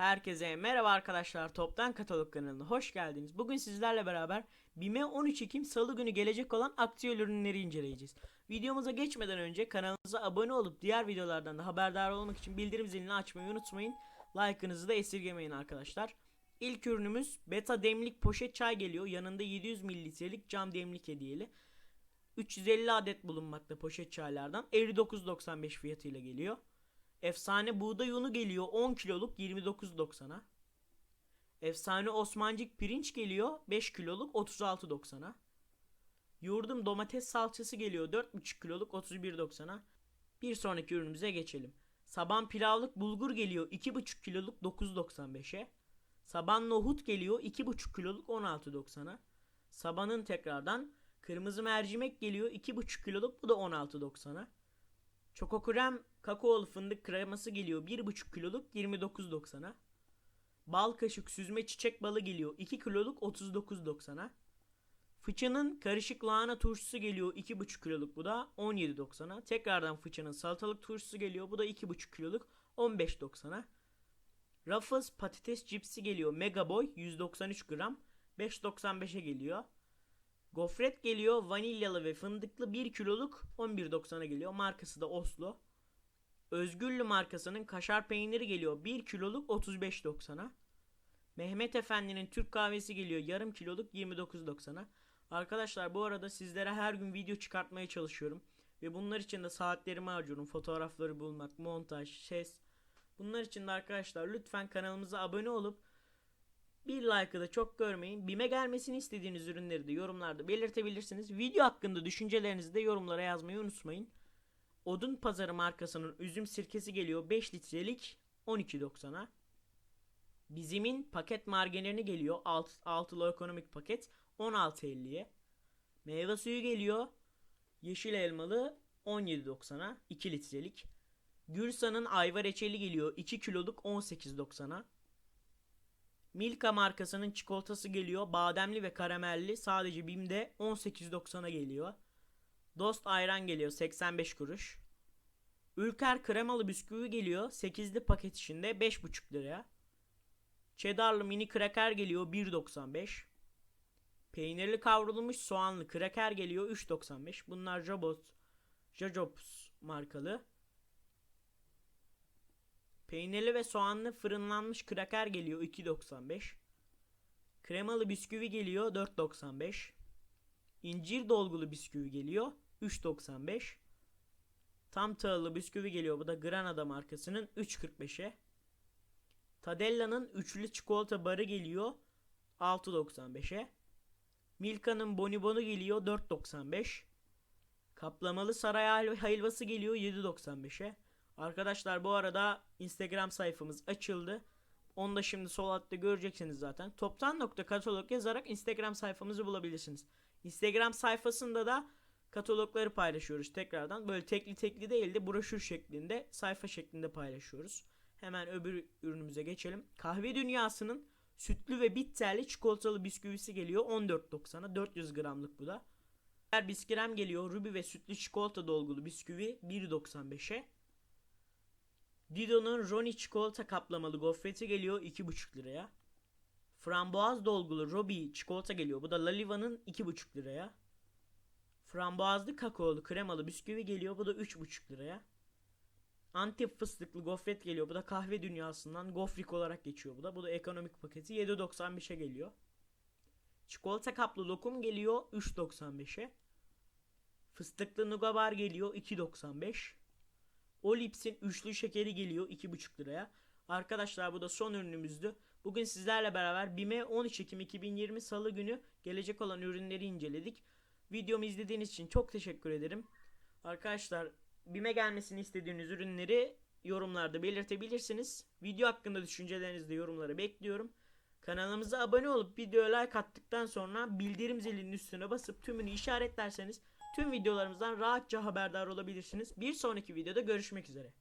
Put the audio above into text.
Herkese merhaba arkadaşlar. Toptan Katalog kanalına hoş geldiniz. Bugün sizlerle beraber BİM'e 13 Ekim Salı günü gelecek olan aktüel ürünleri inceleyeceğiz. Videomuza geçmeden önce kanalımıza abone olup diğer videolardan da haberdar olmak için bildirim zilini açmayı unutmayın. Like'ınızı da esirgemeyin arkadaşlar. İlk ürünümüz beta demlik poşet çay geliyor. Yanında 700 mililitrelik cam demlik hediyeli. 350 adet bulunmakta poşet çaylardan. 59.95 fiyatıyla geliyor. Efsane buğday unu geliyor 10 kiloluk 29.90'a. Efsane Osmancık pirinç geliyor 5 kiloluk 36.90'a. Yurdum domates salçası geliyor 4,5 kiloluk 31.90'a. Bir sonraki ürünümüze geçelim. Saban pilavlık bulgur geliyor 2,5 kiloluk 9.95'e. Saban nohut geliyor 2,5 kiloluk 16.90'a. Sabanın tekrardan kırmızı mercimek geliyor 2,5 kiloluk bu da 16.90'a. Çoko krem kakaolu fındık kreması geliyor 1,5 kiloluk 29.90'a. Bal kaşık süzme çiçek balı geliyor 2 kiloluk 39.90'a. Fıçının karışık lahana turşusu geliyor 2,5 kiloluk bu da 17.90'a. Tekrardan fıçının salatalık turşusu geliyor bu da 2,5 kiloluk 15.90'a. Ruffles patates cipsi geliyor mega boy 193 gram 5.95'e geliyor. Gofret geliyor vanilyalı ve fındıklı 1 kiloluk 11.90'a geliyor. Markası da Oslo. Özgürlü markasının kaşar peyniri geliyor 1 kiloluk 35.90'a. Mehmet Efendi'nin Türk kahvesi geliyor yarım kiloluk 29.90'a. Arkadaşlar bu arada sizlere her gün video çıkartmaya çalışıyorum. Ve bunlar için de saatlerimi harcıyorum. Fotoğrafları bulmak, montaj, ses. Bunlar için de arkadaşlar lütfen kanalımıza abone olup bir like'ı da çok görmeyin. Bime gelmesini istediğiniz ürünleri de yorumlarda belirtebilirsiniz. Video hakkında düşüncelerinizi de yorumlara yazmayı unutmayın. Odun Pazarı markasının üzüm sirkesi geliyor 5 litrelik 12.90'a. Bizimin paket margarini geliyor alt, altılı ekonomik paket 16.50'ye. Meyve suyu geliyor yeşil elmalı 17.90'a 2 litrelik. Gürsa'nın ayva reçeli geliyor 2 kiloluk 18.90'a. Milka markasının çikolatası geliyor. Bademli ve karamelli sadece BİM'de 18.90'a geliyor. Dost ayran geliyor 85 kuruş. Ülker kremalı bisküvi geliyor 8'li paket içinde 5,5 liraya. Cheddarlı mini kraker geliyor 1.95. Peynirli kavrulmuş soğanlı kraker geliyor 3.95. Bunlar Jabos, Jajobs markalı. Peynirli ve soğanlı fırınlanmış kraker geliyor 2.95. Kremalı bisküvi geliyor 4.95. İncir dolgulu bisküvi geliyor 3.95. Tam tahıllı bisküvi geliyor bu da Granada markasının 3.45'e. Tadella'nın üçlü çikolata barı geliyor 6.95'e. Milka'nın bonibonu geliyor 4.95. Kaplamalı saray helvası geliyor 7.95'e. Arkadaşlar bu arada Instagram sayfamız açıldı. Onu da şimdi sol altta göreceksiniz zaten. Toptan.katalog yazarak Instagram sayfamızı bulabilirsiniz. Instagram sayfasında da katalogları paylaşıyoruz tekrardan. Böyle tekli tekli değil de broşür şeklinde, sayfa şeklinde paylaşıyoruz. Hemen öbür ürünümüze geçelim. Kahve Dünyası'nın sütlü ve bitterli çikolatalı bisküvisi geliyor 14.90'a. 400 gramlık bu da. Diğer biskrem geliyor. Ruby ve sütlü çikolata dolgulu bisküvi 1.95'e. Dido'nun Roni çikolata kaplamalı gofreti geliyor 2,5 liraya. Frambuaz dolgulu Robi çikolata geliyor. Bu da Laliva'nın 2,5 liraya. Frambuazlı kakaolu kremalı bisküvi geliyor. Bu da 3,5 liraya. Antep fıstıklı gofret geliyor. Bu da kahve dünyasından gofrik olarak geçiyor bu da. Bu da ekonomik paketi 7.95'e geliyor. Çikolata kaplı lokum geliyor 3.95'e. Fıstıklı nugabar geliyor 2.95. Olips'in üçlü şekeri geliyor 2,5 liraya. Arkadaşlar bu da son ürünümüzdü. Bugün sizlerle beraber BİM'e 13 Ekim 2020 Salı günü gelecek olan ürünleri inceledik. Videomu izlediğiniz için çok teşekkür ederim. Arkadaşlar BİM'e gelmesini istediğiniz ürünleri yorumlarda belirtebilirsiniz. Video hakkında düşüncelerinizi de yorumlara bekliyorum. Kanalımıza abone olup videoya like attıktan sonra bildirim zilinin üstüne basıp tümünü işaretlerseniz tüm videolarımızdan rahatça haberdar olabilirsiniz. Bir sonraki videoda görüşmek üzere.